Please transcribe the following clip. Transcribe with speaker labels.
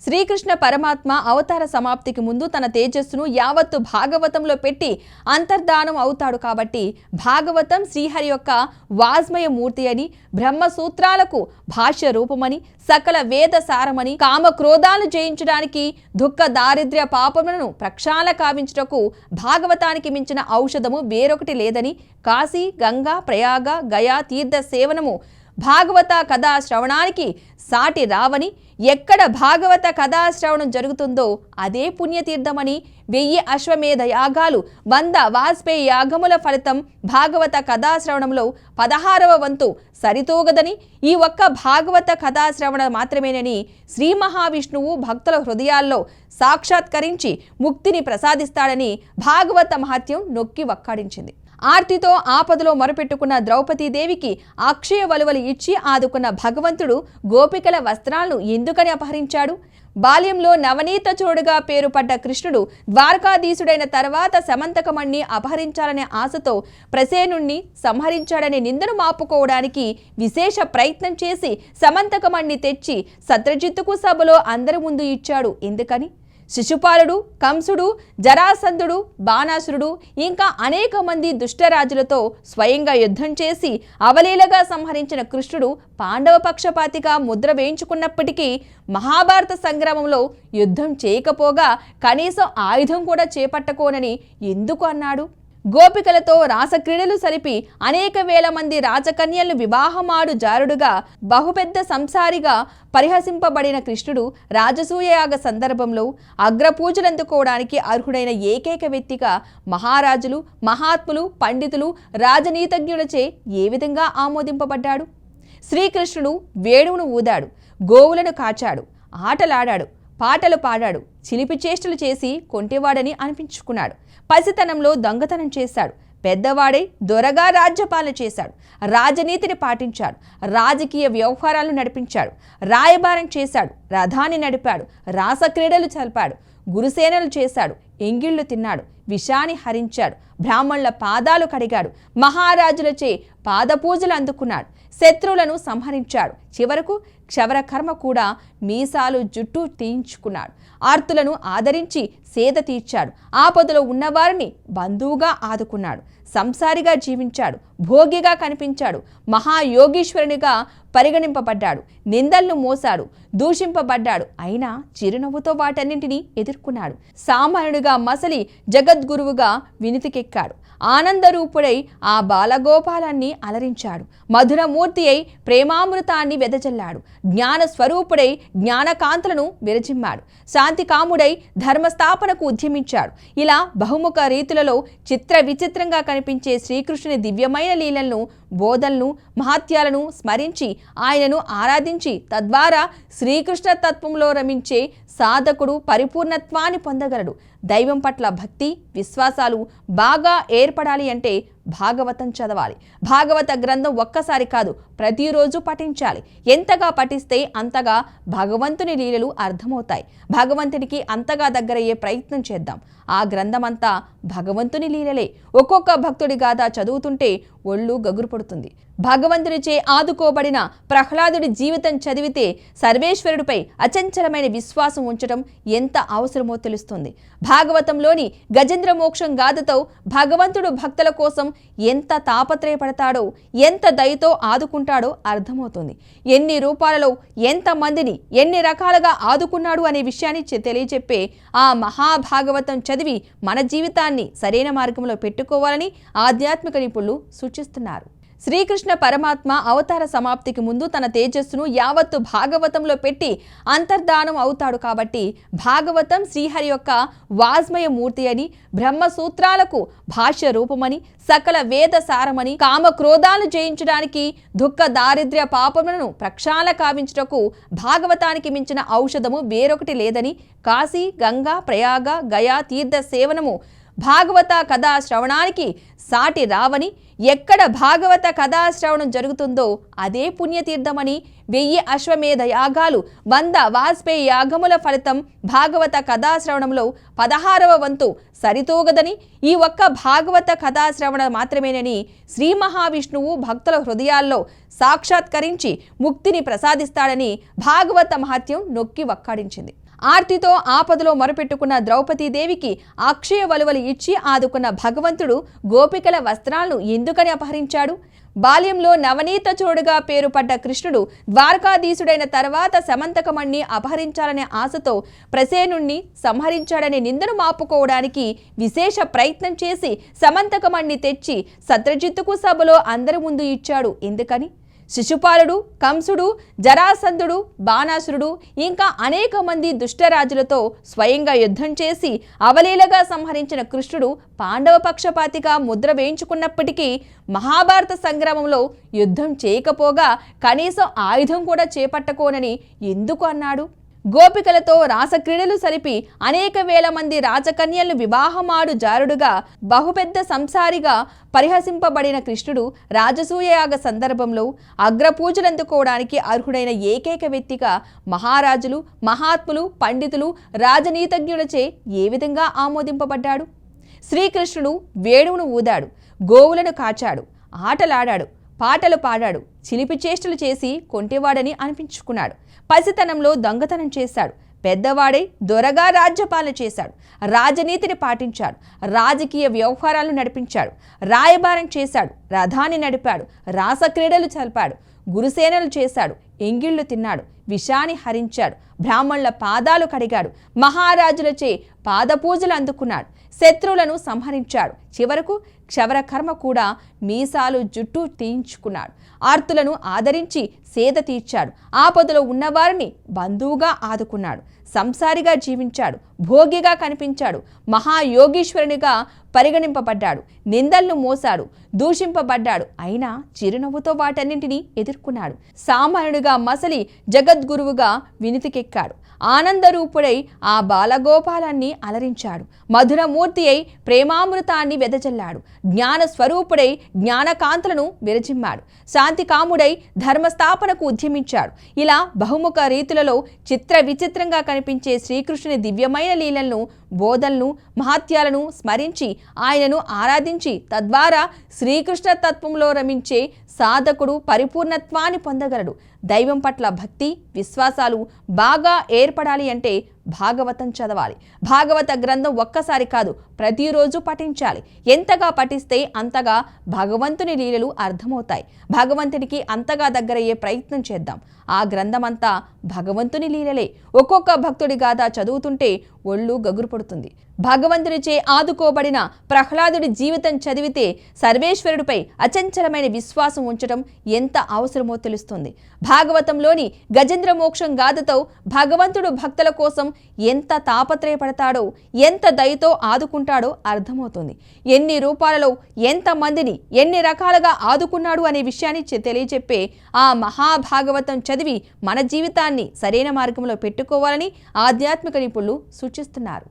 Speaker 1: శ్రీకృష్ణ పరమాత్మ అవతార సమాప్తికి ముందు తన తేజస్సును యావత్తు భాగవతంలో పెట్టి అంతర్ధానం అవుతాడు కాబట్టి భాగవతం శ్రీహరి యొక్క వాజ్మయ మూర్తి అని బ్రహ్మ సూత్రాలకు భాష్య రూపమని సకల వేద సారమని కామక్రోధాలు జయించడానికి దుఃఖ దారిద్ర్య పాపములను ప్రక్షాళ కావించుటకు భాగవతానికి మించిన ఔషధము వేరొకటి లేదని కాశీ గంగా ప్రయాగ గయా తీర్థ సేవనము భాగవత కథా శ్రవణానికి సాటి రావని ఎక్కడ భాగవత కథా శ్రవణం జరుగుతుందో అదే పుణ్యతీర్థమని వెయ్యి అశ్వమేధ యాగాలు వంద వాజ్పేయి యాగముల ఫలితం భాగవత కథాశ్రవణంలో పదహారవ వంతు సరితూగదని ఈ ఒక్క భాగవత కథాశ్రవణ మాత్రమేనని శ్రీ మహావిష్ణువు భక్తుల హృదయాల్లో సాక్షాత్కరించి ముక్తిని ప్రసాదిస్తాడని భాగవత మహత్యం నొక్కి వక్కాడించింది. ఆర్తితో ఆపదలో మొరపెట్టుకున్న ద్రౌపదీదేవికి అక్షయ వలువలు ఇచ్చి ఆదుకున్న భగవంతుడు గోపికల వస్త్రాలను ఎందుకని అపహరించాడు? బాల్యంలో నవనీత చోడుగా పేరుపడ్డ కృష్ణుడు ద్వారకాధీశుడైన తర్వాత సమంతకమణ్ణి అపహరించాలనే ఆశతో ప్రసేనుణ్ణి సంహరించాడనే నిందను మాపుకోవడానికి విశేష ప్రయత్నం చేసి సమంతకమణ్ణి తెచ్చి సత్రజిత్తుకు సభలో అందరి ముందు ఇచ్చాడు. ఎందుకని? శిశుపాలుడు కంసుడు జరాసంధుడు బాణాసురుడు ఇంకా అనేక మంది దుష్టరాజులతో స్వయంగా యుద్ధం చేసి అవలీలగా సంహరించిన కృష్ణుడు పాండవ పక్షపాతిగా ముద్ర వేయించుకున్నప్పటికీ మహాభారత సంగ్రామంలో యుద్ధం చేయకపోగా కనీసం ఆయుధం కూడా చేపట్టకోనని ఎందుకు అన్నాడు? గోపికలతో రాసక్రీడలు సరిపి అనేక వేల మంది రాజకన్యలను వివాహమాడు జారుడుగా బహుపెద్ద సంసారిగా పరిహసింపబడిన కృష్ణుడు రాజసూయయాగ సందర్భంలో అగ్రపూజలందుకోవడానికి అర్హుడైన ఏకైక వ్యక్తిగా మహారాజులు మహాత్ములు పండితులు రాజనీతజ్ఞులచే ఏ విధంగా ఆమోదింపబడ్డాడు? శ్రీకృష్ణుడు వేణువును ఊదాడు గోవులను కాచాడు ఆటలాడాడు పాటలు పాడాడు. చిలిపి చేష్టలు చేసి కొంటివాడని అనిపించుకున్నాడు. పసితనంలో దొంగతనం చేశాడు. పెద్దవాడై దొరగా రాజ్యపాలన చేశాడు. రాజనీతిని పాటించాడు. రాజకీయ వ్యవహారాలు నడిపించాడు. రాయబారం చేశాడు. రథాన్ని నడిపాడు. రాసక్రీడలు చల్పాడు. గురుసేనలు చేశాడు. ఎంగిళ్ళు తిన్నాడు. విషాన్ని హరించాడు. బ్రాహ్మణుల పాదాలు కడిగాడు. మహారాజులచే పాదపూజలు అందుకున్నాడు. శత్రువులను సంహరించాడు. చివరకు క్షవర కర్మ కూడా మీసాలు జుట్టు తీయించుకున్నాడు. ఆర్తులను ఆదరించి సేద తీర్చాడు. ఆపదలో ఉన్నవారిని బంధువుగా ఆదుకున్నాడు. సంసారిగా జీవించాడు. భోగిగా కనిపించాడు. మహాయోగీశ్వరునిగా పరిగణింపబడ్డాడు. నిందలను మోసాడు దూషింపబడ్డాడు. అయినా చిరునవ్వుతో వాటన్నింటినీ ఎదుర్కొన్నాడు. సామాన్యుడిగా మసలి జగద్గురువుగా వినితికెక్కాడు. ఆనందరూపుడై ఆ బాలగోపాలాన్ని అలరించాడు. మధురమూర్తి అయి ప్రేమామృతాన్ని వెదజల్లాడు. జ్ఞాన స్వరూపుడై జ్ఞానకాంతులను విరజిమ్మాడు. శాంతికాముడై ధర్మస్థాపనకు ఉద్యమించాడు. ఇలా బహుముఖ రీతులలో చిత్ర విచిత్రంగా కనిపించే శ్రీకృష్ణుని దివ్యమైన లీలలను బోధనలు మహత్యాలను స్మరించి ఆయనను ఆరాధించి తద్వారా శ్రీకృష్ణ తత్వంలో రమించే సాధకుడు పరిపూర్ణత్వాన్ని పొందగలడు. దైవం పట్ల భక్తి విశ్వాసాలు బాగా ఏర్పడాలి అంటే భాగవతం చదవాలి. భాగవత గ్రంథం ఒక్కసారి కాదు ప్రతిరోజు పఠించాలి. ఎంతగా పఠిస్తే అంతగా భగవంతుని లీలలు అర్థమవుతాయి. భగవంతునికి అంతగా దగ్గరయ్యే ప్రయత్నం చేద్దాం. ఆ గ్రంథమంతా భగవంతుని లీలలే. ఒక్కొక్క భక్తుడి గాథ చదువుతుంటే ఒళ్ళు గగురు పడుతుంది. భగవంతునిచే ఆదుకోబడిన ప్రహ్లాదుడి జీవితం చదివితే సర్వేశ్వరుడిపై అచంచలమైన విశ్వాసం ఉంచడం ఎంత అవసరమో తెలుస్తుంది. భాగవతంలోని గజేంద్ర మోక్షం గాథతో భగవంతుడు భక్తుల కోసం ఎంత తాపత్రయపడతాడో ఎంత దయతో ఆదుకుంటాడో అర్థమవుతుంది. ఎన్ని రూపాలలో ఎంత మందిని ఎన్ని రకాలుగా ఆదుకున్నాడు అనే విషయాన్ని తెలియజెప్పే ఆ మహాభాగవతం చదివి మన జీవితాన్ని సరైన మార్గంలో పెట్టుకోవాలని ఆధ్యాత్మిక నిపుణులు సూచిస్తున్నారు. శ్రీకృష్ణ పరమాత్మ అవతార సమాప్తికి ముందు తన తేజస్సును యావత్తు భాగవతంలో పెట్టి అంతర్ధానం అవుతాడు కాబట్టి భాగవతం శ్రీహరి యొక్క వాజ్మయ మూర్తి అని బ్రహ్మసూత్రాలకు భాష్య రూపమని సకల వేద సారమని కామక్రోధాలు జయించడానికి దుఃఖ దారిద్ర్య పాపములను ప్రక్షాళన కావించుటకు భాగవతానికి మించిన ఔషధము వేరొకటి లేదని కాశీ గంగా ప్రయాగ గయా తీర్థ సేవనము భాగవత కథా శ్రవణానికి సాటి రావని ఎక్కడ భాగవత కథా శ్రవణం జరుగుతుందో అదే పుణ్యతీర్థమని వెయ్యి అశ్వమేధ యాగాలు వంద వాజ్పేయి యాగముల ఫలితం భాగవత కథాశ్రవణంలో పదహారవ వంతు సరితూగదని ఈ ఒక్క భాగవత కథాశ్రవణ మాత్రమేనని శ్రీ మహావిష్ణువు భక్తుల హృదయాల్లో సాక్షాత్కరించి ముక్తిని ప్రసాదిస్తాడని భాగవత మహత్యం నొక్కి వక్కాడించింది. ఆర్తితో ఆపదలో మొరపెట్టుకున్న ద్రౌపదీదేవికి అక్షయ వలువలు ఇచ్చి ఆదుకున్న భగవంతుడు గోపికల వస్త్రాలను ఎందుకని అపహరించాడు? బాల్యంలో నవనీత చోడుగా పేరుపడ్డ కృష్ణుడు ద్వారకాధీశుడైన తర్వాత సమంతకమణ్ణి అపహరించాలనే ఆశతో ప్రసేనుణ్ణి సంహరించాడనే నిందను మాపుకోవడానికి విశేష ప్రయత్నం చేసి సమంతకమణ్ణి తెచ్చి సత్రజిత్తుకు సభలో అందరి ముందు ఇచ్చాడు. ఎందుకని? శిశుపాలుడు కంసుడు జరాసంధుడు బాణాసురుడు ఇంకా అనేక మంది దుష్టరాజులతో స్వయంగా యుద్ధం చేసి అవలీలగా సంహరించిన కృష్ణుడు పాండవ పక్షపాతిగా ముద్ర వేయించుకున్నప్పటికీ మహాభారత సంగ్రామంలో యుద్ధం చేయకపోగా కనీసం ఆయుధం కూడా చేపట్టకోనని ఎందుకు అన్నాడు? గోపికలతో రాసక్రీడలు సరిపి అనేక వేల మంది రాజకన్యలను వివాహమాడు జారుడుగా బహుపెద్ద సంసారిగా పరిహసింపబడిన కృష్ణుడు రాజసూయయాగ సందర్భంలో అగ్రపూజలందుకోవడానికి అర్హుడైన ఏకైక వ్యక్తిగా మహారాజులు మహాత్ములు పండితులు రాజనీతజ్ఞులచే ఏ విధంగా ఆమోదింపబడ్డాడు? శ్రీకృష్ణుడు వేణువును ఊదాడు గోవులను కాచాడు ఆటలాడాడు పాటలు పాడాడు. చిలిపి చేష్టలు చేసి కొంటివాడని అనిపించుకున్నాడు. పసితనంలో దొంగతనం చేశాడు. పెద్దవాడై దొరగా రాజ్యపాలన చేశాడు. రాజనీతిని పాటించాడు. రాజకీయ వ్యవహారాలు నడిపించాడు. రాయబారం చేశాడు. రథాన్ని నడిపాడు. రాసక్రీడలు చల్పాడు. గురుసేనలు చేశాడు. ఎంగిళ్ళు తిన్నాడు. విషాన్ని హరించాడు. బ్రాహ్మణుల పాదాలు కడిగాడు. మహారాజులచే పాదపూజలు అందుకున్నాడు. శత్రువులను సంహరించాడు. చివరకు క్షవర కర్మ కూడా మీసాలు జుట్టు తీయించుకున్నాడు. ఆర్తులను ఆదరించి సేద తీర్చాడు. ఆపదలో ఉన్నవారిని బంధువుగా ఆదుకున్నాడు. సంసారిగా జీవించాడు. భోగిగా కనిపించాడు. మహాయోగీశ్వరునిగా పరిగణింపబడ్డాడు. నిందలను మోసాడు దూషింపబడ్డాడు. అయినా చిరునవ్వుతో వాటన్నింటినీ ఎదుర్కొన్నాడు. సామాన్యుడిగా మసలి జగద్గురువుగా వినితికెక్కాడు. ఆనందరూపుడై ఆ బాలగోపాలాన్ని అలరించాడు. మధురమూర్తి అయి ప్రేమామృతాన్ని వెదజల్లాడు. జ్ఞాన స్వరూపుడై జ్ఞానకాంతులను విరజిమ్మాడు. శాంతికాముడై స్థాపనకు ఉద్యమించాడు. ఇలా బహుముఖ రీతులలో చిత్ర విచిత్రంగా కనిపించే శ్రీకృష్ణుని దివ్యమైన లీలలను బోధలను మహత్యాలను స్మరించి ఆయనను ఆరాధించి తద్వారా శ్రీకృష్ణ తత్వంలో రమించే సాధకుడు పరిపూర్ణత్వాన్ని పొందగలడు. దైవం పట్ల భక్తి విశ్వాసాలు బాగా ఏర్పడాలి అంటే భాగవతం చదవాలి. భాగవత గ్రంథం ఒక్కసారి కాదు ప్రతిరోజు పఠించాలి. ఎంతగా పఠిస్తే అంతగా భగవంతుని లీలలు అర్థమవుతాయి. భగవంతునికి అంతగా దగ్గరయ్యే ప్రయత్నం చేద్దాం. ఆ గ్రంథమంతా భగవంతుని లీలలే. ఒక్కొక్క భక్తుడి గాథ చదువుతుంటే ఒళ్ళు గగురు పడుతుంది. భగవంతునిచే ఆదుకోబడిన ప్రహ్లాదుడి జీవితం చదివితే సర్వేశ్వరుడిపై అచంచలమైన విశ్వాసం ఉంచడం ఎంత అవసరమో తెలుస్తుంది. భాగవతంలోని గజేంద్ర మోక్షం గాథతో భగవంతుడు భక్తుల కోసం ఎంత తాపత్రయపడతాడో ఎంత దయతో ఆదుకుంటాడో అర్థమవుతుంది. ఎన్ని రూపాలలో ఎంత మందిని ఎన్ని రకాలుగా ఆదుకున్నాడు అనే విషయాన్ని చె- ఆ మహాభాగవతం చదివి మన జీవితాన్ని సరైన మార్గంలో పెట్టుకోవాలని ఆధ్యాత్మిక నిపుణులు సూచిస్తున్నారు.